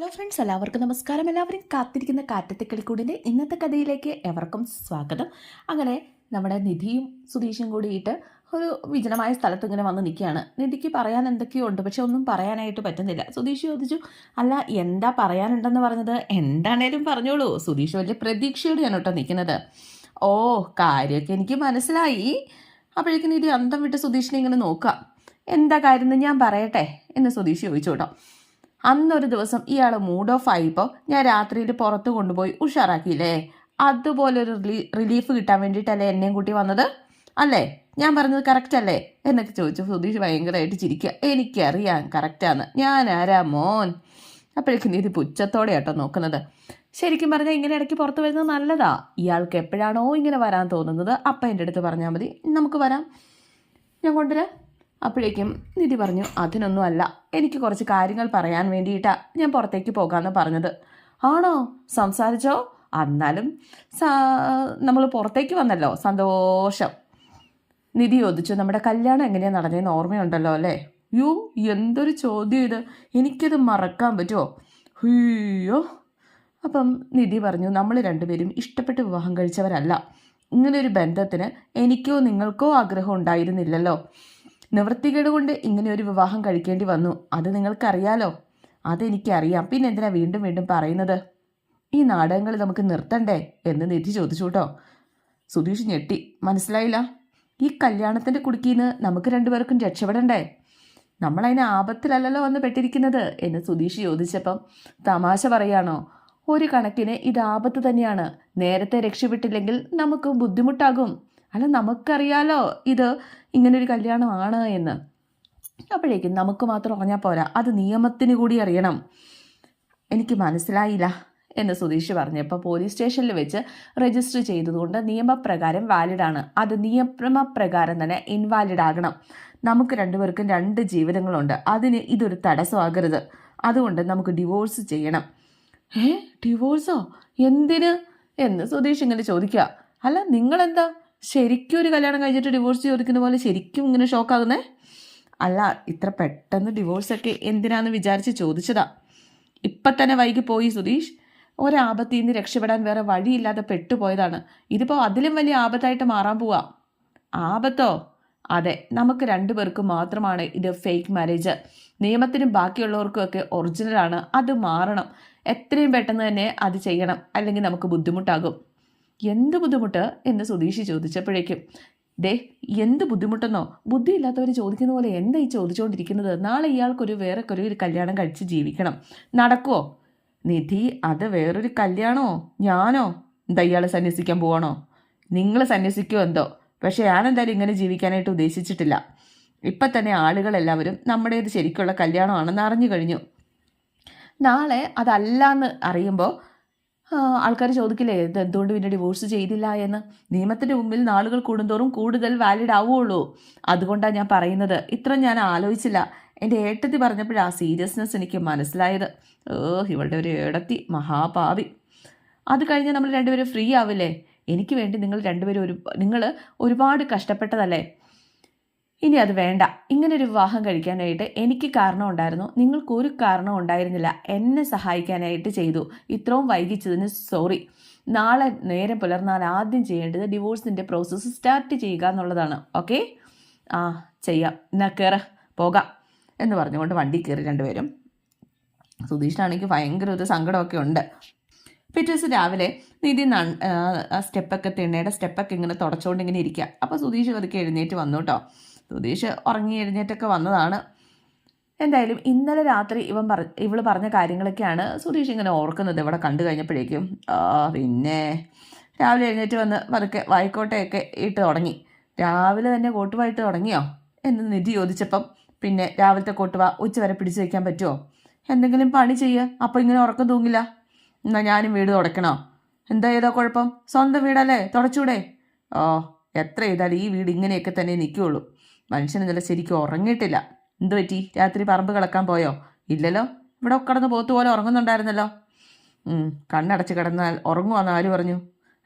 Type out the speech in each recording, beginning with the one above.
Hello friends എല്ലാവർക്കും നമസ്കാരം. എല്ലാവരും കാത്തിരിക്കുന്ന കാറ്റത്തെ കളിക്കൂടിന്റെ ഇന്നത്തെ കഥയിലേക്ക് എവർക്കും സ്വാഗതം. അങ്ങനെ നമ്മുടെ നിധിയും സുധീഷും കൂടിയിട്ട് ഒരു വിജനമായ സ്ഥലത്ത് ഇങ്ങനെ വന്ന് നിൽക്കുകയാണ്. നിധിക്ക് പറയാൻ എന്തൊക്കെയോ ഉണ്ട് പക്ഷെ ഒന്നും പറയാനായിട്ട് പറ്റുന്നില്ല. സുധീഷ് ചോദിച്ചു അല്ല എന്താ പറയാനുണ്ടെന്ന് പറഞ്ഞത്? എന്താണേലും പറഞ്ഞോളൂ. സുധീഷ് വലിയ പ്രതീക്ഷയോടെയാണ് കേട്ടോ നിൽക്കുന്നത്. ഓ കാര്യമൊക്കെ എനിക്ക് മനസ്സിലായി. അപ്പോഴേക്കും നിധി അന്തം വിട്ട് സുധീഷിനെ ഇങ്ങനെ നോക്കാം എന്താ കാര്യം എന്ന് ഞാൻ പറയട്ടെ? എന്ന് സുധീഷ് ചോദിച്ചു കേട്ടോ. അന്നൊരു ദിവസം ഇയാൾ മൂഡ് ഓഫ് ആയിപ്പോൾ ഞാൻ രാത്രിയിൽ പുറത്ത് കൊണ്ടുപോയി ഉഷാറാക്കിയില്ലേ? അതുപോലൊരു റിലീ റിലീഫ് കിട്ടാൻ വേണ്ടിയിട്ടല്ലേ എന്നെയും കൂട്ടി വന്നത്? അല്ലേ? ഞാൻ പറഞ്ഞത് കറക്റ്റ് അല്ലേ? എന്നൊക്കെ ചോദിച്ചു സുധീഷ് ഭയങ്കരമായിട്ട് ചിരിക്കുക എനിക്കറിയാം കറക്റ്റാന്ന് ഞാൻ ആരാ മോൻ? അപ്പോഴേക്കും ഇത് പുച്ഛത്തോടെ കേട്ടോ നോക്കുന്നത്. ശരിക്കും പറഞ്ഞാൽ ഇങ്ങനെ ഇടയ്ക്ക് പുറത്ത് വരുന്നത് നല്ലതാ. ഇയാൾക്ക് എപ്പോഴാണോ ഇങ്ങനെ വരാൻ തോന്നുന്നത് അപ്പം എന്റെ അടുത്ത് പറഞ്ഞാൽ മതി. നമുക്ക് വരാം. ഞാൻ കൊണ്ടുവരാം. അപ്പോഴേക്കും നിധി പറഞ്ഞു അതിനൊന്നും അല്ല എനിക്ക് കുറച്ച് കാര്യങ്ങൾ പറയാൻ വേണ്ടിയിട്ടാ ഞാൻ പുറത്തേക്ക് പോകാമെന്ന് പറഞ്ഞത്. ആണോ? സംസാരിച്ചോ? എന്നാലും നമ്മൾ പുറത്തേക്ക് വന്നല്ലോ. സന്തോഷം. നിധി ചോദിച്ചു നമ്മുടെ കല്യാണം എങ്ങനെയാണ് നടന്നതെന്ന് ഓർമ്മയുണ്ടല്ലോ അല്ലേ? യു എന്തൊരു ചോദ്യം ഇത്. എനിക്കത് മറക്കാൻ പറ്റുമോ? ഹയ്യോ അപ്പം നിധി പറഞ്ഞു നമ്മൾ രണ്ടുപേരും ഇഷ്ടപ്പെട്ട് വിവാഹം കഴിച്ചവരല്ല. ഇങ്ങനൊരു ബന്ധത്തിന് എനിക്കോ നിങ്ങൾക്കോ ആഗ്രഹം ഉണ്ടായിരുന്നില്ലല്ലോ. നിവൃത്തികേട് കൊണ്ട് ഇങ്ങനെ ഒരു വിവാഹം കഴിക്കേണ്ടി വന്നു. അത് നിങ്ങൾക്കറിയാലോ? അതെനിക്കറിയാം. പിന്നെ എന്തിനാ വീണ്ടും വീണ്ടും പറയുന്നത്? ഈ നാടകങ്ങൾ നമുക്ക് നിർത്തണ്ടേ എന്ന് നിധി ചോദിച്ചു കേട്ടോ. സുധീഷ് ഞെട്ടി. മനസ്സിലായില്ല? ഈ കല്യാണത്തിന്റെ കുടുക്കിന്ന് നമുക്ക് രണ്ടുപേർക്കും രക്ഷപ്പെടണ്ടേ? നമ്മളതിനെ ആപത്തിലല്ലല്ലോ വന്ന് പെട്ടിരിക്കുന്നത് എന്ന് സുധീഷ് ചോദിച്ചപ്പം തമാശ പറയാണോ? ഒരു കണക്കിന് ഇത് ആപത്ത് തന്നെയാണ്. നേരത്തെ രക്ഷപ്പെട്ടില്ലെങ്കിൽ നമുക്ക് ബുദ്ധിമുട്ടാകും. അല്ല നമുക്കറിയാലോ ഇത് ഇങ്ങനൊരു കല്യാണമാണ് എന്ന്. അപ്പോഴേക്കും നമുക്ക് മാത്രം അറിഞ്ഞാൽ പോരാ. അത് നിയമത്തിന് കൂടി അറിയണം. എനിക്ക് മനസ്സിലായില്ല എന്ന് സുധീഷ് പറഞ്ഞപ്പോൾ പോലീസ് സ്റ്റേഷനിൽ വെച്ച് രജിസ്റ്റർ ചെയ്തതുകൊണ്ട് നിയമപ്രകാരം വാലിഡ് ആണ്. അത് നിയമപ്രകാരം തന്നെ ഇൻവാലിഡ് ആകണം. നമുക്ക് രണ്ടുപേർക്കും രണ്ട് ജീവിതങ്ങളുണ്ട് അതിന് ഇതൊരു തടസ്സമാകരുത്. അതുകൊണ്ട് നമുക്ക് ഡിവോഴ്സ് ചെയ്യണം. ഏ? ഡിവോഴ്സോ എന്തിന്? എന്ന് സുധീഷ് ഇങ്ങനെ ചോദിക്കുക. അല്ല നിങ്ങളെന്താ? ശരിക്കും ഒരു കല്യാണം കഴിഞ്ഞിട്ട് ഡിവോഴ്സ് ചോദിക്കുന്ന പോലെ ശരിക്കും ഇങ്ങനെ ഷോക്കാകുന്നേ അല്ല ഇത്ര പെട്ടെന്ന് ഡിവോഴ്സൊക്കെ എന്തിനാന്ന് വിചാരിച്ച് ചോദിച്ചതാ. ഇപ്പം തന്നെ വൈകി പോയി സുധീഷ്. ഒരാപത്തിൽ നിന്ന് രക്ഷപ്പെടാൻ വേറെ വഴിയില്ലാതെ പെട്ടുപോയതാണ്. ഇതിപ്പോൾ അതിലും വലിയ ആപത്തായിട്ട് മാറാൻ പോവാ. ആപത്തോ? അതെ നമുക്ക് രണ്ടു പേർക്ക് മാത്രമാണ് ഇത് ഫേക്ക് മാരേജ് നിയമത്തിനും ബാക്കിയുള്ളവർക്കും ഒക്കെ ഒറിജിനലാണ് അത് മാറണം. എത്രയും പെട്ടെന്ന് തന്നെ അത് ചെയ്യണം. അല്ലെങ്കിൽ നമുക്ക് ബുദ്ധിമുട്ടാകും. എന്ത് ബുദ്ധിമുട്ട് എന്ന് സുധീഷ് ചോദിച്ചപ്പോഴേക്കും ദേ എന്ത് ബുദ്ധിമുട്ടെന്നോ? ബുദ്ധിയില്ലാത്തവർ ചോദിക്കുന്ന പോലെ എന്താ ഈ ചോദിച്ചുകൊണ്ടിരിക്കുന്നത് നാളെ ഇയാൾക്കൊരു വേറെ ഒരു കല്യാണം കഴിച്ച് ജീവിക്കണം. നടക്കുമോ നിധി അത് വേറൊരു കല്യാണോ? ഞാനോ? എന്താ ഇയാൾ സന്യസിക്കാൻ പോവാണോ? നിങ്ങൾ സന്യസിക്കുമോ എന്തോ? പക്ഷേ ഞാനെന്തായാലും ഇങ്ങനെ ജീവിക്കാനായിട്ട് ഉദ്ദേശിച്ചിട്ടില്ല. ഇപ്പം തന്നെ ആളുകളെല്ലാവരും നമ്മുടേത് ശരിക്കുള്ള കല്യാണമാണെന്ന് അറിഞ്ഞു കഴിഞ്ഞു. നാളെ അതല്ല എന്ന് അറിയുമ്പോൾ ആൾക്കാർ ചോദിക്കില്ലേ ഇത് എന്തുകൊണ്ട് പിന്നെ ഡിവോഴ്സ് ചെയ്തില്ല എന്ന്? നിയമത്തിന്റെ മുമ്പിൽ നാളുകൾ കൂടുന്തോറും കൂടുതൽ വാലിഡ് ആവുകയുള്ളൂ അതുകൊണ്ടാണ് ഞാൻ പറയുന്നത്. ഇത്ര ഞാൻ ആലോചിച്ചില്ല. എന്റെ ഏട്ടത്തി പറഞ്ഞപ്പോഴാ സീരിയസ്നെസ് എനിക്ക് മനസ്സിലായത്. ഓ ഇവളുടെ ഒരു ഏടത്തി മഹാപാവി അത് കഴിഞ്ഞ് നമ്മൾ രണ്ടുപേരും ഫ്രീ ആവില്ലേ? എനിക്ക് വേണ്ടി നിങ്ങൾ രണ്ടുപേരും ഒരു നിങ്ങൾ ഒരുപാട് കഷ്ടപ്പെട്ടതല്ലേ? ഇനി അത് വേണ്ട. ഇങ്ങനെ ഒരു വിവാഹം കഴിക്കാനായിട്ട് എനിക്ക് കാരണം ഉണ്ടായിരുന്നു. നിങ്ങൾക്ക് ഒരു കാരണം ഉണ്ടായിരുന്നില്ല. എന്നെ സഹായിക്കാനായിട്ട് ചെയ്തു. ഇത്രയും വൈകിച്ചതിന് സോറി. നാളെ നേരം പുലർന്നാൽ ആദ്യം ചെയ്യേണ്ടത്. ഡിവോഴ്സിന്റെ പ്രോസസ്സ് സ്റ്റാർട്ട് ചെയ്യുക എന്നുള്ളതാണ്. ഓക്കെ? ആ ചെയ്യാം. എന്നാ കയറ പോകാം. എന്ന് പറഞ്ഞുകൊണ്ട് വണ്ടി കയറി രണ്ടുപേരും. സുധീഷിനാണെങ്കിൽ ഭയങ്കര ഒരു സങ്കടമൊക്കെ ഉണ്ട്. പിറ്റേ ദിവസം രാവിലെ നിധി സ്റ്റെപ്പൊക്കെ തിണ്ണയുടെ സ്റ്റെപ്പൊക്കെ ഇങ്ങനെ തുടച്ചുകൊണ്ട് ഇങ്ങനെ ഇരിക്കുക. അപ്പോൾ സുധീഷ് പതുക്കെ എഴുന്നേറ്റ് വന്നു കേട്ടോ. സുധീഷ് ഉറങ്ങി എഴുന്നേറ്റൊക്കെ വന്നതാണ്. എന്തായാലും ഇന്നലെ രാത്രി ഇവൻ പറ ഇവൾ പറഞ്ഞ കാര്യങ്ങളൊക്കെയാണ് സുധീഷ് ഇങ്ങനെ ഓർക്കുന്നത് ഇവിടെ കണ്ടു കഴിഞ്ഞപ്പോഴേക്കും. പിന്നെ രാവിലെ എഴുന്നേറ്റ് വന്ന് പതുക്കെ വായിക്കോട്ടയൊക്കെ ഇട്ട് തുടങ്ങി. രാവിലെ തന്നെ കോട്ടുവായിട്ട് തുടങ്ങിയോ? എന്ന് നിധി ചോദിച്ചപ്പം പിന്നെ രാവിലത്തെ കോട്ടുവ ഉച്ച വരെ പിടിച്ചു വയ്ക്കാൻ പറ്റുമോ എന്തെങ്കിലും പണി ചെയ്യുക അപ്പോൾ ഇങ്ങനെ ഉറക്കം തൂങ്ങില്ല. എന്നാൽ ഞാനും വീട് തുടയ്ക്കണോ എന്താ ഏതോ കുഴപ്പം? സ്വന്തം വീടല്ലേ? തുടച്ചൂടെ? ഓ എത്ര ചെയ്താലും ഈ വീട് ഇങ്ങനെയൊക്കെ തന്നെ നിൽക്കുകയുള്ളൂ മനുഷ്യൻ ഇന്നലെ ശരിക്കും ഉറങ്ങിയിട്ടില്ല. എന്തു പറ്റി? രാത്രി പറമ്പ് കിടക്കാൻ പോയോ? ഇല്ലല്ലോ. ഇവിടെ കിടന്ന് പോത്ത് പോലെ ഉറങ്ങുന്നുണ്ടായിരുന്നല്ലോ. കണ്ണടച്ച് കിടന്നാൽ ഉറങ്ങുവാന്ന് ആര് പറഞ്ഞു?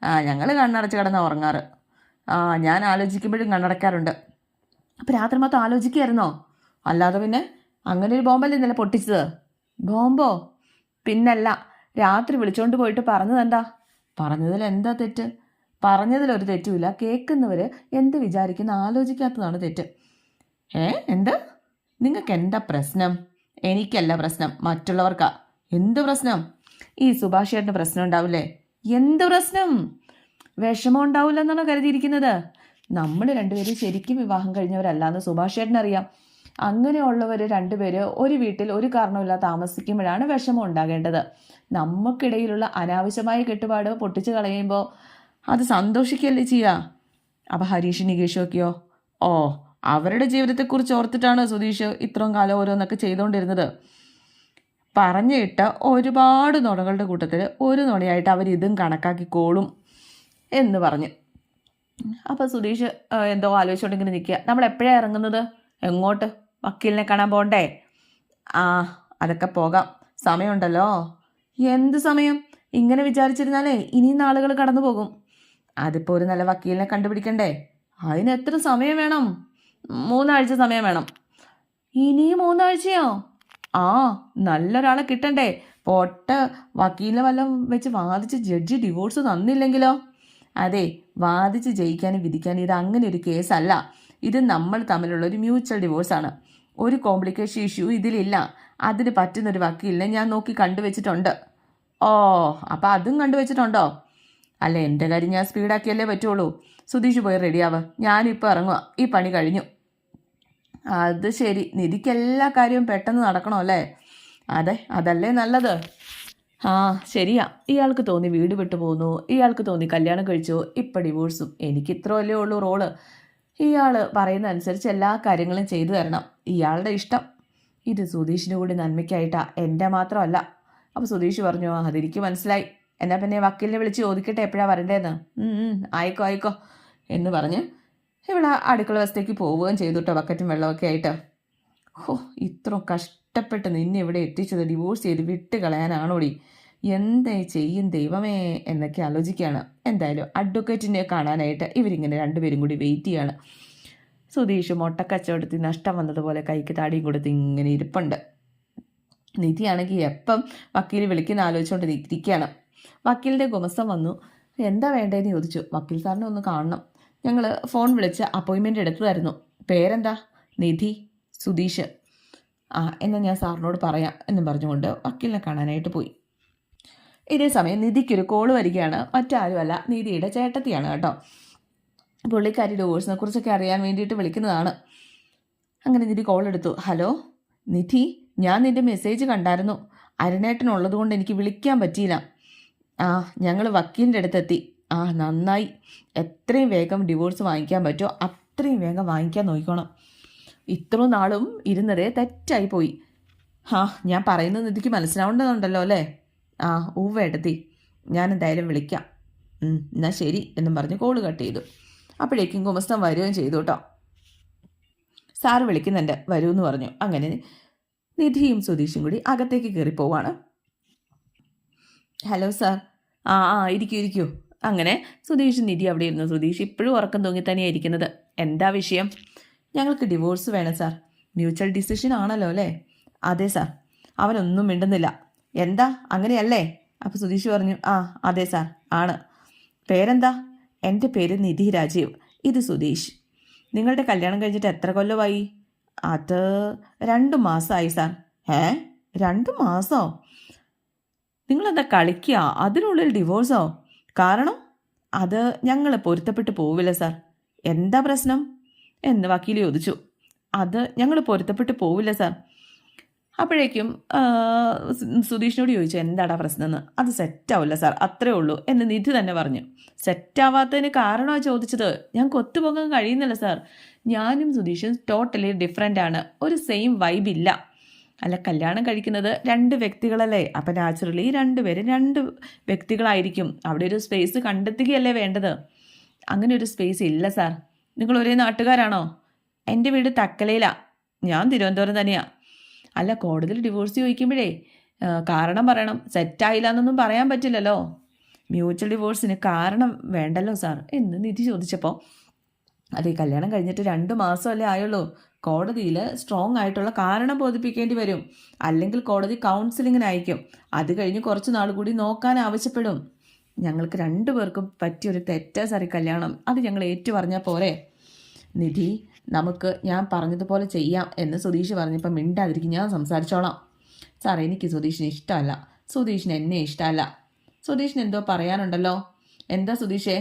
ആ ഞങ്ങൾ കണ്ണടച്ച് കിടന്ന ഉറങ്ങാറ്. ആ ഞാൻ ആലോചിക്കുമ്പോഴും കണ്ണടക്കാറുണ്ട്. അപ്പോൾ രാത്രി മാത്രം ആലോചിക്കുകയായിരുന്നോ അല്ലാതെ പിന്നെ അങ്ങനെ ഒരു ബോംബല്ലേ ഇന്നലെ പൊട്ടിച്ചത്? ബോംബോ? പിന്നല്ല രാത്രി വിളിച്ചോണ്ട് പോയിട്ട് പറഞ്ഞതെന്താ? പറഞ്ഞതിൽ എന്താ തെറ്റ്? പറഞ്ഞതിലൊരു തെറ്റുമില്ല. കേൾക്കുന്നവർ എന്ത് വിചാരിക്കുന്ന? ആലോചിക്കാത്തതാണ് തെറ്റ്. ഏ? എന്ത്? നിങ്ങൾക്ക് എന്താ പ്രശ്നം? എനിക്കല്ല പ്രശ്നം. മറ്റുള്ളവർക്കാ. എന്ത് പ്രശ്നം? ഈ സുഭാഷ് ചേട്ടന് പ്രശ്നം ഉണ്ടാവില്ലേ? എന്ത് പ്രശ്നം? വിഷമം ഉണ്ടാവില്ലെന്നാണോ കരുതിയിരിക്കുന്നത്? നമ്മൾ രണ്ടുപേരും ശരിക്കും വിവാഹം കഴിഞ്ഞവരല്ലാന്ന് സുഭാഷ് ചേട്ടനറിയാം. അങ്ങനെയുള്ളവർ രണ്ടുപേര് ഒരു വീട്ടിൽ ഒരു കാരണമില്ല താമസിക്കുമ്പോഴാണ് വിഷമം ഉണ്ടാകേണ്ടത്. നമുക്കിടയിലുള്ള അനാവശ്യമായ കെട്ടുപാട് പൊട്ടിച്ചു കളയുമ്പോൾ അത് സന്തോഷിക്കല്ലേ ചെയ്യാ? അപ്പം ഹരീഷ് നികേഷൊക്കെയോ ഓ അവരുടെ ജീവിതത്തെക്കുറിച്ച് ഓർത്തിട്ടാണ് സുധീഷ് ഇത്രയും കാലം ഓരോന്നൊക്കെ ചെയ്തുകൊണ്ടിരുന്നത് പറഞ്ഞിട്ട ഒരുപാട് നുണകളുടെ കൂട്ടത്തിൽ ഒരു നുണയായിട്ട് അവർ ഇതും കണക്കാക്കിക്കോളും എന്ന് പറഞ്ഞു. അപ്പോൾ സുധീഷ് എന്തോ ആലോചിച്ചുകൊണ്ട് ഇങ്ങനെ നിൽക്കുക നമ്മൾ എപ്പോഴാണ് ഇറങ്ങുന്നത്? എങ്ങോട്ട്? വക്കീലിനെ കാണാൻ പോകണ്ടേ ആ അതൊക്കെ പോകാം. സമയമുണ്ടല്ലോ. എന്ത് സമയം? ഇങ്ങനെ വിചാരിച്ചിരുന്നാലേ ഇനിയും നാളുകൾ കടന്നു പോകും അതിപ്പോൾ ഒരു നല്ല വക്കീലിനെ കണ്ടുപിടിക്കണ്ടേ? അതിന് എത്ര സമയം വേണം? മൂന്നാഴ്ച സമയം വേണം. ഇനിയും മൂന്നാഴ്ചയോ? ആ നല്ലൊരാളെ കിട്ടണ്ടേ. പൊട്ട വക്കീലിനെ വല്ലതും വെച്ച് വാദിച്ച് ജഡ്ജി ഡിവോഴ്സ് തന്നില്ലെങ്കിലോ? അതെ വാദിച്ച് ജയിക്കാനും വിധിക്കാനും ഇത് അങ്ങനെ ഒരു കേസല്ല. ഇത് നമ്മൾ തമ്മിലുള്ള ഒരു മ്യൂച്വൽ ഡിവോഴ്സാണ് ഒരു കോംപ്ലിക്കേഷൻ ഇഷ്യൂ ഇതിലില്ല. അതിന് പറ്റുന്നൊരു വക്കീലിനെ ഞാൻ നോക്കി കണ്ടുവച്ചിട്ടുണ്ട്. ഓ അപ്പം അതും കണ്ടുവച്ചിട്ടുണ്ടോ? അല്ല എന്റെ കാര്യം ഞാൻ സ്പീഡാക്കിയല്ലേ പറ്റുള്ളൂ. സുധീഷ് പോയി റെഡിയാവുക ഞാനിപ്പോൾ ഇറങ്ങുക ഈ പണി കഴിഞ്ഞു. അത് ശരി. നിധിക്ക് എല്ലാ കാര്യവും പെട്ടെന്ന് നടക്കണോ അല്ലേ? അതെ അതല്ലേ നല്ലത്. ആ ശരിയാ. ഇയാൾക്ക് തോന്നി വീട് വിട്ടു പോന്നു. ഇയാൾക്ക് തോന്നി കല്യാണം കഴിച്ചു. ഇപ്പം ഡിവോഴ്സും എനിക്ക് ഇത്രയല്ലേ ഉള്ളൂ റോൾ. ഇയാൾ പറയുന്ന അനുസരിച്ച് എല്ലാ കാര്യങ്ങളും ചെയ്തു തരണം. ഇയാളുടെ ഇഷ്ടം. ഇത് സുധീഷിന് കൂടി നന്മയ്ക്കായിട്ടാ. എന്റെ മാത്രമല്ല. അപ്പോൾ സുധീഷ് പറഞ്ഞു "ആ, അതെനിക്ക് മനസ്സിലായി. എന്നാ പിന്നെ വക്കീലിനെ വിളിച്ച് ചോദിക്കട്ടെ എപ്പോഴാണ് വരണ്ടേന്ന്? ആയിക്കോ ആയിക്കോ എന്ന് പറഞ്ഞ് ഇവിടെ അടുക്കള വശത്തേക്ക് പോവുകയും ചെയ്തു കേട്ടോ ബക്കറ്റും വെള്ളമൊക്കെ ആയിട്ട്. ഓ ഇത്ര കഷ്ടപ്പെട്ട് നിന്നെ ഇവിടെ എത്തിച്ചത് ഡിവോഴ്സ് ചെയ്ത് വിട്ട് കളയാനാണോടി? എന്തേ ചെയ്യും ദൈവമേ എന്നൊക്കെ ആലോചിക്കുകയാണ്. എന്തായാലും അഡ്വക്കേറ്റിനെ കാണാനായിട്ട് ഇവരിങ്ങനെ രണ്ടുപേരും കൂടി വെയിറ്റ് ചെയ്യാണ്. സുധീഷ് മുട്ടക്കച്ചവടത്തിൽ നഷ്ടം വന്നതുപോലെ കൈക്ക് താടിയും കൊടുത്ത് ഇങ്ങനെ ഇരിപ്പുണ്ട്. നിധിയാണെങ്കിൽ എപ്പം വക്കീൽ വിളിക്കുന്ന ആലോചിച്ചുകൊണ്ട് ഇരിക്കുകയാണ് വക്കീലിന്റെ ഗുമസം വന്നു. എന്താ വേണ്ടതെന്ന് ചോദിച്ചു. വക്കീൽ സാറിനെ ഒന്ന് കാണണം. ഞങ്ങൾ ഫോൺ വിളിച്ച് അപ്പോയിൻമെന്റ് എടുത്തതായിരുന്നു. പേരെന്താ? നിധി. സുധീഷ്. ആ എന്നാൽ ഞാൻ സാറിനോട് പറയാം എന്നും പറഞ്ഞുകൊണ്ട് വക്കീലിനെ കാണാനായിട്ട് പോയി. ഇതേ സമയം നിധിക്കൊരു കോൾ വരികയാണ്. മറ്റാരുമല്ല നിധിയുടെ ചേട്ടത്തിയാണ് കേട്ടോ. പുള്ളിക്കാരി ഡിവോഴ്സിനെ കുറിച്ചൊക്കെ അറിയാൻ വേണ്ടിയിട്ട് വിളിക്കുന്നതാണ്. അങ്ങനെ നിധി കോൾ എടുത്തു. ഹലോ നിധി ഞാൻ നിന്റെ മെസ്സേജ് കണ്ടായിരുന്നു. അരുണേട്ടനുള്ളത് കൊണ്ട് എനിക്ക് വിളിക്കാൻ പറ്റിയില്ല. ആ ഞങ്ങൾ വക്കീലിന്റെ അടുത്തെത്തി. ആ നന്നായി. എത്രയും വേഗം ഡിവോഴ്സ് വാങ്ങിക്കാൻ പറ്റുമോ? അത്രയും വേഗം വാങ്ങിക്കാൻ നോക്കിക്കോണം. ഇത്രയും നാളും ഇരുന്നതേ തെറ്റായി പോയി. ആ ഞാൻ പറയുന്നത് നിധിക്ക് മനസ്സിലാവേണ്ടതുണ്ടല്ലോ അല്ലേ? ആ ഉവ്വ എടുത്തി. ഞാൻ എന്തായാലും വിളിക്കാം. എന്നാൽ എന്നാ ശരി എന്നും പറഞ്ഞ് കോൾ കട്ട് ചെയ്തു. അപ്പോഴേക്കും കുമസ്തം വരികയും ചെയ്തു കേട്ടോ. സാറ് വിളിക്കുന്നുണ്ട്. വരൂ എന്ന് പറഞ്ഞു. അങ്ങനെ നിധിയും സുധീഷും കൂടി അകത്തേക്ക് കയറി പോവാണ് ഹലോ സാർ ആ ആ ഇരിക്കൂ ഇരിക്കൂ. അങ്ങനെ സുധീഷ് നിധി അവിടെ ഇരുന്നു. സുധീഷ് ഇപ്പോഴും ഉറക്കം തൂങ്ങി തന്നെയാണ് ഇരിക്കുന്നത്. എന്താ വിഷയം? ഞങ്ങൾക്ക് ഡിവോഴ്സ് വേണം സാർ മ്യൂച്വൽ ഡിസിഷൻ ആണല്ലോ അല്ലേ? അതെ സാർ അവനൊന്നും മിണ്ടുന്നില്ല. എന്താ? അങ്ങനെയല്ലേ? അപ്പോൾ സുധീഷ് പറഞ്ഞു ആ അതെ സാർ ആണ്. പേരെന്താ? എന്റെ പേര് നിധി രാജീവ്. ഇത് സുധീഷ്. നിങ്ങളുടെ കല്യാണം കഴിഞ്ഞിട്ട് എത്ര കൊല്ലമായി? അത് രണ്ട് മാസമായി സാർ ഏ? രണ്ട് മാസോ? നിങ്ങളെന്താ കളിക്കുക അതിനുള്ളിൽ ഡിവോഴ്സോ കാരണം അത് ഞങ്ങൾ പൊരുത്തപ്പെട്ട് പോവില്ല സാർ എന്താ പ്രശ്നം? എന്ന് വക്കീൽ ചോദിച്ചു. അത് ഞങ്ങൾ പൊരുത്തപ്പെട്ട് പോവില്ല സാർ അപ്പോഴേക്കും സുധീഷിനോട് ചോദിച്ചു എന്താടാ പ്രശ്നം എന്ന് അത് സെറ്റാവില്ല സാർ അത്രേ ഉള്ളൂ എന്ന് നിധി തന്നെ പറഞ്ഞു. സെറ്റാവാത്തതിന് കാരണമാണ് ചോദിച്ചത്. ഞങ്ങൾക്ക് ഒത്തുപോകാൻ കഴിയുന്നില്ല സാർ ഞാനും സുധീഷും ടോട്ടലി ഡിഫറെന്റ് ആണ്. ഒരു സെയിം വൈബില്ല അല്ല കല്യാണം കഴിക്കുന്നത് രണ്ട് വ്യക്തികളല്ലേ? അപ്പം നാച്ചുറലി രണ്ടുപേരും രണ്ട് വ്യക്തികളായിരിക്കും. അവിടെ ഒരു സ്പേസ് കണ്ടെത്തുകയല്ലേ വേണ്ടത്? അങ്ങനെ ഒരു സ്പേസ് ഇല്ല സാർ നിങ്ങൾ ഒരേ നാട്ടുകാരാണോ? എന്റെ വീട് തക്കലയിലാണ് ഞാൻ തിരുവനന്തപുരം തന്നെയാണ് അല്ല കോടതിയിൽ ഡിവോഴ്സ് ചോദിക്കുമ്പോഴേ കാരണം പറയണം. സെറ്റായില്ല എന്നൊന്നും പറയാൻ പറ്റില്ലല്ലോ. മ്യൂച്വൽ ഡിവോഴ്സിന് കാരണം വേണ്ടല്ലോ സാർ എന്ന് നിധി ചോദിച്ചപ്പോൾ അതെ കല്യാണം കഴിഞ്ഞിട്ട് രണ്ട് മാസമല്ലേ ആയുള്ളൂ. കോടതിയിൽ സ്ട്രോങ് ആയിട്ടുള്ള കാരണം ബോധിപ്പിക്കേണ്ടി വരും. അല്ലെങ്കിൽ കോടതി കൗൺസിലിങ്ങിന് അയക്കും അത് കഴിഞ്ഞ് കുറച്ച് നാൾ കൂടി നോക്കാൻ ആവശ്യപ്പെടും. ഞങ്ങൾക്ക് രണ്ടുപേർക്കും പറ്റിയൊരു തെറ്റാ സാറി കല്യാണം. അത് ഞങ്ങൾ ഏറ്റു പറഞ്ഞാൽ പോരെ. നിധി നമുക്ക് ഞാൻ പറഞ്ഞതുപോലെ ചെയ്യാം എന്ന് സുധീഷ് പറഞ്ഞപ്പോൾ മിണ്ടാതിരിക്കും ഞാൻ സംസാരിച്ചോളാം. സാർ എനിക്ക് സുധീഷിനെ ഇഷ്ടമല്ല. സുധീഷിന് എന്നെ ഇഷ്ടമല്ല. സുധീഷിന് എന്തോ പറയാനുണ്ടല്ലോ. എന്താ സുധീഷേ?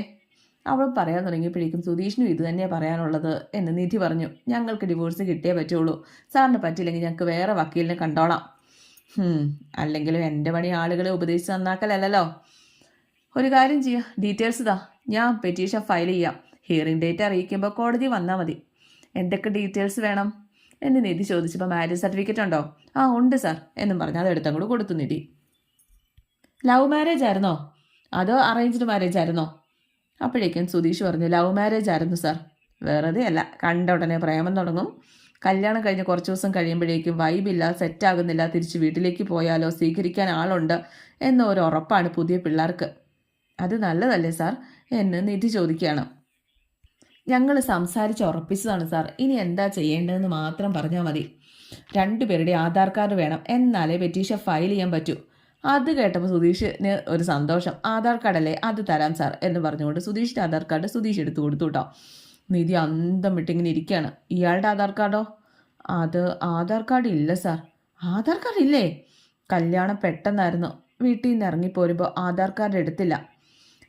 അവൾ പറയാൻ തുടങ്ങിയപ്പോഴേക്കും സുധീഷിനും ഇത് തന്നെയാണ് പറയാനുള്ളത് എന്ന് നിധി പറഞ്ഞു. ഞങ്ങൾക്ക് ഡിവോഴ്സ് കിട്ടിയേ പറ്റുള്ളൂ. സാറിന് പറ്റില്ലെങ്കിൽ ഞങ്ങൾക്ക് വേറെ വക്കീലിനെ കണ്ടോളാം. അല്ലെങ്കിലും എന്റെ പണി ആളുകളെ ഉപദേശിച്ച് നന്നാക്കലല്ലോ ഒരു കാര്യം ചെയ്യാം ഡീറ്റെയിൽസ് ഇതാ. ഞാൻ പെറ്റീഷൻ ഫയൽ ചെയ്യാം. ഹിയറിംഗ് ഡേറ്റ് അറിയിക്കുമ്പോൾ കോടതി വന്നാൽ മതി. എന്തൊക്കെ ഡീറ്റെയിൽസ് വേണം? എന്ന് നിധി ചോദിച്ചപ്പോൾ മാരേജ് സർട്ടിഫിക്കറ്റ് ഉണ്ടോ? ആ ഉണ്ട് സാർ. എന്നും പറഞ്ഞ് അത് എടുത്തങ്ങോട്ട് കൊടുത്തു നിധി. ലവ് മാരേജ് ആയിരുന്നോ? അതോ അറേഞ്ച്ഡ് മാരേജ് ആയിരുന്നോ? അപ്പോഴേക്കും സുധീഷ് പറഞ്ഞു ലവ് മാരേജ് ആയിരുന്നു സാർ വെറുതെ അല്ല കണ്ട ഉടനെ പ്രേമം തുടങ്ങും. കല്യാണം കഴിഞ്ഞ് കുറച്ച് ദിവസം കഴിയുമ്പോഴേക്കും വൈബില്ല സെറ്റാകുന്നില്ല തിരിച്ച് വീട്ടിലേക്ക് പോയാലോ സ്വീകരിക്കാൻ ആളുണ്ട് എന്ന ഒരു ഉറപ്പാണ് പുതിയ പിള്ളേർക്ക്. അത് നല്ലതല്ലേ സാർ എന്ന് നിധി ചോദിക്കുകയാണ്. ഞങ്ങൾ സംസാരിച്ച് ഉറപ്പിച്ചതാണ് സാർ ഇനി എന്താ ചെയ്യേണ്ടതെന്ന് മാത്രം പറഞ്ഞാൽ മതി. രണ്ടുപേരുടെ ആധാർ കാർഡ് വേണം. എന്നാലേ പെറ്റീഷൻ ഫയൽ ചെയ്യാൻ പറ്റൂ. അത് കേട്ടപ്പോൾ സുധീഷിന് ഒരു സന്തോഷം. ആധാർ കാർഡല്ലേ? അത് തരാം സാർ എന്ന് പറഞ്ഞുകൊണ്ട് സുധീഷിന്റെ ആധാർ കാർഡ് സുധീഷ് എടുത്തു കൊടുത്തു കേട്ടോ നിധി അന്തം വിട്ടിങ്ങനെ ഇരിക്കുകയാണ്. ഇയാളുടെ ആധാർ കാർഡോ? അത് ആധാർ കാർഡ് ഇല്ല സാർ. ആധാർ കാർഡ് ഇല്ലേ? കല്യാണം പെട്ടെന്നായിരുന്നു. വീട്ടിൽ നിന്ന് ഇറങ്ങിപ്പോരുമ്പോൾ ആധാർ കാർഡ് എടുത്തില്ല.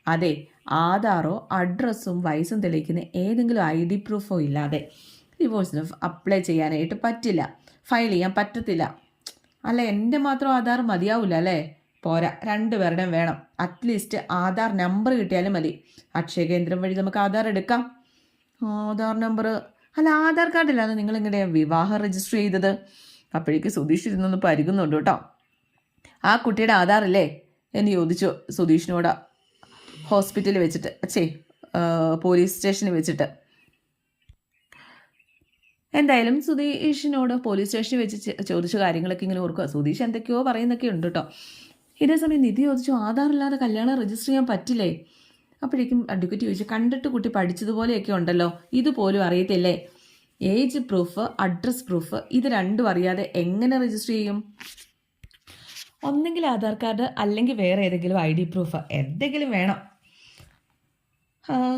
അതെ ആധാറോ അഡ്രസ്സും വയസ്സും തെളിയിക്കുന്ന ഏതെങ്കിലും ഐ ഡി പ്രൂഫോ ഇല്ലാതെ. ഡിവോഴ്സിന് അപ്ലൈ ചെയ്യാനായിട്ട് പറ്റില്ല. ഫയൽ ചെയ്യാൻ പറ്റത്തില്ല. അല്ല എന്റെ മാത്രം ആധാർ മതിയാവില്ല അല്ലേ? പോരാ രണ്ടുപേരുടെയും വേണം. അറ്റ്ലീസ്റ്റ് ആധാർ നമ്പർ കിട്ടിയാലും മതി. അക്ഷയ കേന്ദ്രം വഴി നമുക്ക് ആധാർ എടുക്കാം. ആധാർ നമ്പർ അല്ല ആധാർ കാർഡില്ലാതെ നിങ്ങൾ ഇങ്ങനെ വിവാഹം രജിസ്റ്റർ ചെയ്തത്? അപ്പോഴേക്ക് സുധീഷ് ഇരുന്നൊന്ന് പരുകുന്നുണ്ട് കേട്ടോ. ആ കുട്ടിയുടെ ആധാർ അല്ലേ എന്ന് ചോദിച്ചു സുധീഷിനോട്. ഹോസ്പിറ്റലിൽ വെച്ചിട്ട് അച്ഛേ പോലീസ് സ്റ്റേഷനിൽ വെച്ചിട്ട്. എന്തായാലും സുധീഷിനോട് പോലീസ് സ്റ്റേഷനിൽ വെച്ച് ചോദിച്ച കാര്യങ്ങളൊക്കെ ഇങ്ങനെ ഓർക്കുക. സുധീഷ് എന്തൊക്കെയോ പറയുന്നൊക്കെ ഉണ്ട് കേട്ടോ ഇതേ സമയം നിധി ചോദിച്ചു ആധാർ ഇല്ലാതെ കല്യാണം രജിസ്റ്റർ ചെയ്യാൻ പറ്റില്ലേ? അപ്പോഴേക്കും അഡ്വക്കേറ്റ് ചോദിച്ചു കണ്ടിട്ട് കുട്ടി പഠിച്ചതുപോലെയൊക്കെ ഉണ്ടല്ലോ ഇതുപോലും അറിയത്തില്ലേ? ഏജ് പ്രൂഫ് അഡ്രസ് പ്രൂഫ് ഇത് രണ്ടും അറിയാതെ എങ്ങനെ രജിസ്റ്റർ ചെയ്യും? ഒന്നെങ്കിൽ ആധാർ കാർഡ് അല്ലെങ്കിൽ വേറെ ഏതെങ്കിലും ഐ ഡി പ്രൂഫ് എന്തെങ്കിലും വേണം.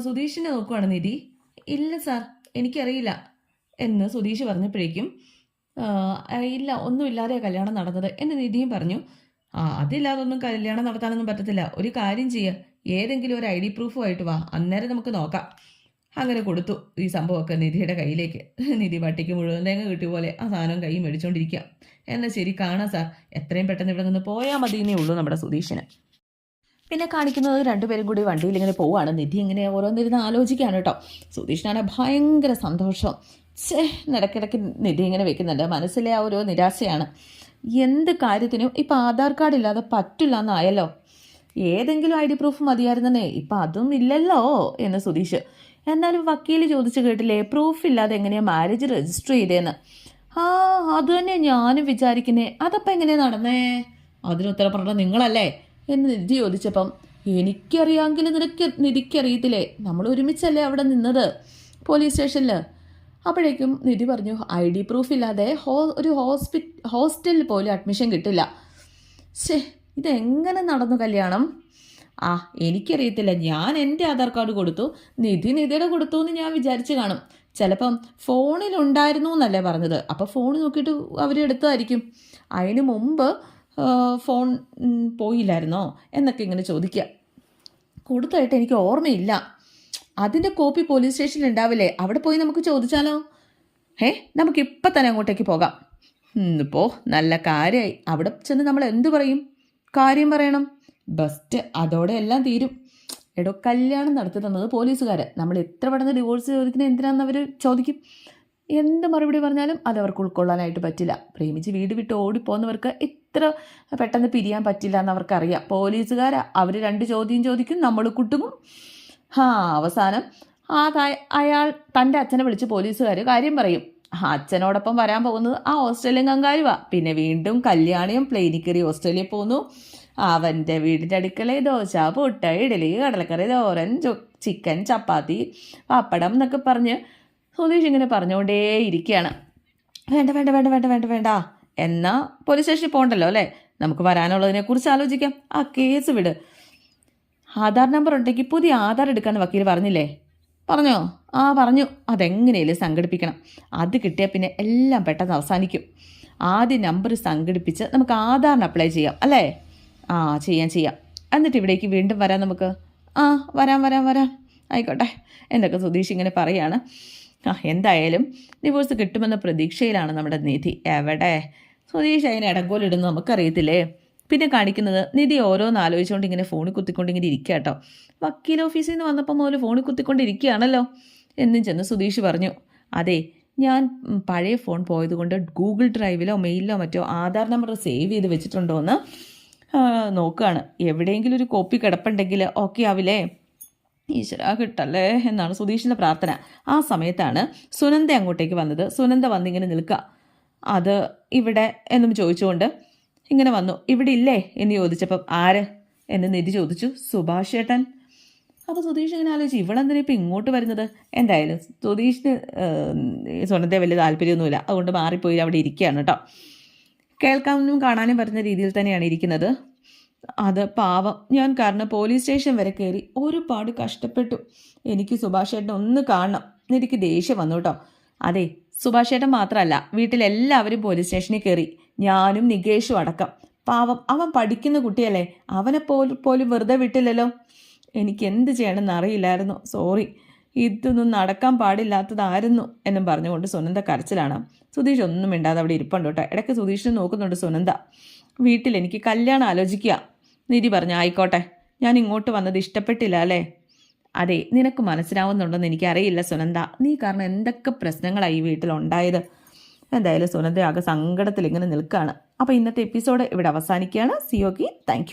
സുധീഷിനെ നോക്കുവാണ് നിധി? ഇല്ല സാർ എനിക്കറിയില്ല. എന്ന് സുധീഷ് പറഞ്ഞപ്പോഴേക്കും ഇല്ല ഒന്നുമില്ലാതെ കല്യാണം നടന്നത് എന്ന് നിധിയും പറഞ്ഞു. ആ അതില്ലാതെ ഒന്നും കല്യാണം നടത്താനൊന്നും പറ്റത്തില്ല. ഒരു കാര്യം ചെയ്യുക ഏതെങ്കിലും ഒരു ഐ ഡി പ്രൂഫുമായിട്ട് വാ. അന്നേരം നമുക്ക് നോക്കാം. അങ്ങനെ കൊടുത്തു ഈ സംഭവമൊക്കെ നിധിയുടെ കയ്യിലേക്ക്. നിധി പട്ടിക്ക് മുഴുവൻ തേങ്ങ കിട്ടിയ പോലെ ആ സാധനം കൈ മേടിച്ചോണ്ടിരിക്കുക എന്നാൽ ശരി കാണാം സാർ. എത്രയും പെട്ടെന്ന് ഇവിടെ നിന്ന് പോയാൽ മതി എന്നേ ഉള്ളൂ നമ്മുടെ സുധീഷിന്. പിന്നെ കാണിക്കുന്നത് രണ്ടുപേരും കൂടി വണ്ടിയിൽ ഇങ്ങനെ പോവാണ്. നിധി ഇങ്ങനെ ഓരോന്നിരുന്ന് ആലോചിക്കുകയാണ് കേട്ടോ. സുധീഷിനാണ് ഭയങ്കര സന്തോഷം. ഛേ ഇടയ്ക്കിടയ്ക്ക് നിധി ഇങ്ങനെ വെക്കുന്നുണ്ട്. മനസ്സിലെ ആ ഒരു നിരാശയാണ്. എന്ത് കാര്യത്തിനും ഇപ്പം ആധാർ കാർഡ് ഇല്ലാതെ പറ്റില്ല എന്നായല്ലോ. ഏതെങ്കിലും ഐ ഡി പ്രൂഫ് മതിയായിരുന്നേ ഇപ്പം അതും ഇല്ലല്ലോ എന്ന് സുധീഷ്. എന്നാലും വക്കീൽ ചോദിച്ചു കേട്ടില്ലേ പ്രൂഫ് ഇല്ലാതെ എങ്ങനെയാണ് മാരേജ് രജിസ്റ്റർ ചെയ്തേന്ന്? ആ അത് തന്നെ ഞാനും വിചാരിക്കുന്നേ. അതപ്പം എങ്ങനെയാണ് നടന്നേ? അതിന് ഉത്തരം പറഞ്ഞത് നിങ്ങളല്ലേ? എന്ന് നിധി ചോദിച്ചപ്പം എനിക്കറിയാമെങ്കിൽ നിനക്ക് നിധിക്കറിയത്തില്ലേ നമ്മൾ ഒരുമിച്ചല്ലേ അവിടെ നിന്നത്? പോലീസ് സ്റ്റേഷനിൽ അപ്പോഴേക്കും നിധി പറഞ്ഞു ഐ ഡി പ്രൂഫ് ഇല്ലാതെ ഹോ ഒരു ഹോസ്പി ഹോസ്റ്റലിൽ പോലും അഡ്മിഷൻ കിട്ടില്ല. ശേ ഇതെങ്ങനെ നടന്നു കല്യാണം? ആ എനിക്കറിയത്തില്ല. ഞാൻ എന്റെ ആധാർ കാർഡ് കൊടുത്തു. നിധി നിധിയുടെ കൊടുത്തു എന്ന് ഞാൻ വിചാരിച്ചു കാണും. ചിലപ്പം ഫോണിലുണ്ടായിരുന്നു എന്നല്ലേ പറഞ്ഞത്. അപ്പോൾ ഫോൺ നോക്കിയിട്ട് അവർ എടുത്തതായിരിക്കും. അതിന് മുമ്പ് ഫോൺ പോയില്ലായിരുന്നോ? എന്നൊക്കെ ഇങ്ങനെ ചോദിക്കുക കൊടുത്തായിട്ട് എനിക്ക് ഓർമ്മയില്ല. അതിന്റെ കോപ്പി പോലീസ് സ്റ്റേഷനിൽ ഉണ്ടാവില്ലേ? അവിടെ പോയി നമുക്ക് ചോദിച്ചാലോ? ഏ നമുക്ക് ഇപ്പം തന്നെ അങ്ങോട്ടേക്ക് പോകാം. ഇന്നിപ്പോ നല്ല കാര്യമായി അവിടെ ചെന്ന് നമ്മൾ എന്തു പറയും? കാര്യം പറയണം. ബസ്റ്റ് അതോടെ എല്ലാം തീരും. എടോ കല്യാണം നടത്തി തന്നത് പോലീസുകാർ നമ്മൾ എത്ര പെട്ടെന്ന് ഡിവോഴ്സ് ചോദിക്കുന്നത് എന്തിനാണെന്ന് അവർ ചോദിക്കും. എന്ത് മറുപടി പറഞ്ഞാലും അത് അവർക്ക് ഉൾക്കൊള്ളാനായിട്ട് പറ്റില്ല. പ്രേമിച്ച് വീട് വിട്ട് ഓടിപ്പോകുന്നവർക്ക് ഇത്ര പെട്ടെന്ന് പിരിയാൻ പറ്റില്ല എന്ന് അവർക്കറിയാം. പോലീസുകാരാ. അവർ രണ്ട് ചോദ്യം ചോദിക്കും നമ്മൾ കുട്ടുങ്ങും. ഹാ അവസാനം. ആ അയാൾ തന്റെ അച്ഛനെ വിളിച്ച് പോലീസുകാർ കാര്യം പറയും. അച്ഛനോടൊപ്പം വരാൻ പോകുന്നത് ആ ഓസ്ട്രേലിയൻ കങ്കാരുവാ പിന്നെ വീണ്ടും കല്യാണിയും പ്ലെയിനിൽ കയറി ഓസ്ട്രേലിയ പോകുന്നു. അവന്റെ വീടിന്റെ അടുക്കളയിൽ ദോശ പുട്ട ഇഡലി കടലക്കറി തോരൻ ചിക്കൻ ചപ്പാത്തി പപ്പടം എന്നൊക്കെ പറഞ്ഞ് സുധീഷ് ഇങ്ങനെ പറഞ്ഞുകൊണ്ടേ ഇരിക്കുകയാണ് വേണ്ട വേണ്ട വേണ്ട വേണ്ട വേണ്ട വേണ്ട. എന്നാൽ പോലീസ് സ്റ്റേഷനിൽ പോകണ്ടല്ലോ അല്ലേ? നമുക്ക് വരാനുള്ളതിനെക്കുറിച്ച് ആലോചിക്കാം. ആ കേസ് വിട്. ആധാർ നമ്പർ ഉണ്ടെങ്കിൽ പുതിയ ആധാർ എടുക്കാമെന്ന് വക്കീൽ പറഞ്ഞില്ലേ? പറഞ്ഞോ? ആ പറഞ്ഞു. അതെങ്ങനെയല്ലേ സംഘടിപ്പിക്കണം? അത് കിട്ടിയാൽ പിന്നെ എല്ലാം പെട്ടെന്ന് അവസാനിക്കും. ആദ്യ നമ്പർ സംഘടിപ്പിച്ച് നമുക്ക് ആധാറിന് അപ്ലൈ ചെയ്യാം അല്ലേ? ആ ചെയ്യാം ചെയ്യാം. എന്നിട്ട് ഇവിടേക്ക് വീണ്ടും വരാം നമുക്ക്. ആ വരാം വരാം വരാം. ആയിക്കോട്ടെ. എന്നൊക്കെ സുധീഷ് ഇങ്ങനെ പറയാണ്. ആ എന്തായാലും ഡിവോഴ്സ് കിട്ടുമെന്ന പ്രതീക്ഷയിലാണ് നമ്മുടെ നിധി. എവിടെ? സുധീഷ് അതിന് ഇടങ്കോലിടുന്നു നമുക്കറിയത്തില്ലേ? പിന്നെ കാണിക്കുന്നത് നിധി ഓരോന്ന് ആലോചിച്ചുകൊണ്ട് ഇങ്ങനെ ഫോണിൽ കുത്തിക്കൊണ്ട് ഇങ്ങനെ ഇരിക്കുക കേട്ടോ വക്കീൽ ഓഫീസിൽ നിന്ന് വന്നപ്പോൾ മുതൽ ഫോണിൽ കുത്തിക്കൊണ്ടിരിക്കുകയാണല്ലോ എന്നും ചെന്ന് സുധീഷ് പറഞ്ഞു. അതെ ഞാൻ പഴയ ഫോൺ പോയതുകൊണ്ട് ഗൂഗിൾ ഡ്രൈവിലോ മെയിലിലോ മറ്റോ ആധാർ നമ്പർ സേവ് ചെയ്ത് വെച്ചിട്ടുണ്ടോ എന്ന് നോക്കുകയാണ് എവിടെയെങ്കിലും ഒരു കോപ്പി കിടപ്പുണ്ടെങ്കിൽ ഓക്കെ ആവില്ലേ? ഈശ്വര കിട്ടല്ലേ എന്നാണ് സുധീഷിന്റെ പ്രാർത്ഥന. ആ സമയത്താണ് സുനന്ദ അങ്ങോട്ടേക്ക് വന്നത്. സുനന്ദ വന്നിങ്ങനെ നിൽക്കുക അത് ഇവിടെ എന്നും ചോദിച്ചുകൊണ്ട് ഇങ്ങനെ വന്നു. ഇവിടെ ഇല്ലേ എന്ന് ചോദിച്ചപ്പം ആര്? എന്ന് നിധി ചോദിച്ചു. സുഭാഷ് ചേട്ടൻ. അപ്പോൾ സുധീഷ് ഇങ്ങനെ ആലോചിച്ചു ഇവളെന്തിനാ ഇപ്പം ഇങ്ങോട്ട് വരുന്നത്? എന്തായാലും സുധീഷിന് സ്വന്തത്തെ വലിയ താല്പര്യമൊന്നുമില്ല. അതുകൊണ്ട് മാറിപ്പോയി അവിടെ ഇരിക്കുകയാണ് കേട്ടോ. കേൾക്കാനും കാണാനും പറ്റുന്ന രീതിയിൽ തന്നെയാണ് ഇരിക്കുന്നത്. അത് പാവം. ഞാൻ കാരണം പോലീസ് സ്റ്റേഷൻ വരെ കയറി ഒരുപാട് കഷ്ടപ്പെട്ടു. എനിക്ക് സുഭാഷ് ചേട്ടനെ ഒന്ന് കാണണം. എനിക്ക് ദേഷ്യം വന്നു കേട്ടോ. അതെ സുഭാഷ് ചേട്ടൻ മാത്രമല്ല വീട്ടിലെല്ലാവരും പോലീസ് സ്റ്റേഷനിൽ കയറി ഞാനും നികേഷും അടക്കം. പാവം അവൻ പഠിക്കുന്ന കുട്ടിയല്ലേ അവനെ പോലും പോലും വെറുതെ വിട്ടില്ലല്ലോ? എനിക്ക് എന്ത് ചെയ്യണമെന്ന് അറിയില്ലായിരുന്നു. സോറി. ഇതൊന്നും നടക്കാൻ പാടില്ലാത്തതായിരുന്നു എന്നും പറഞ്ഞുകൊണ്ട് സുനന്ദ കരച്ചിലാണ്. സുധീഷ് ഒന്നും മിണ്ടാതെ അവിടെ ഇരിപ്പുണ്ട് കേട്ടോ. ഇടയ്ക്ക് സുധീഷിനെ നോക്കുന്നുണ്ട് സുനന്ദ. വീട്ടിൽ എനിക്ക് കല്യാണം ആലോചിക്കുക. നിധി പറഞ്ഞു ആയിക്കോട്ടെ. ഞാൻ ഇങ്ങോട്ട് വന്നത് ഇഷ്ടപ്പെട്ടില്ല അല്ലേ? അതെ നിനക്ക് മനസ്സിലാവുന്നുണ്ടെന്ന് എനിക്കറിയില്ല സുനന്ദ. നീ കാരണം എന്തൊക്കെ പ്രശ്നങ്ങളായി ഈ വീട്ടിലുണ്ടായത്? എന്തായാലും സുനന്ദ ആകെ സങ്കടത്തിൽ ഇങ്ങനെ നിൽക്കുകയാണ് അപ്പോൾ ഇന്നത്തെ എപ്പിസോഡ് ഇവിടെ അവസാനിക്കുകയാണ്. സിയോക്കി താങ്ക്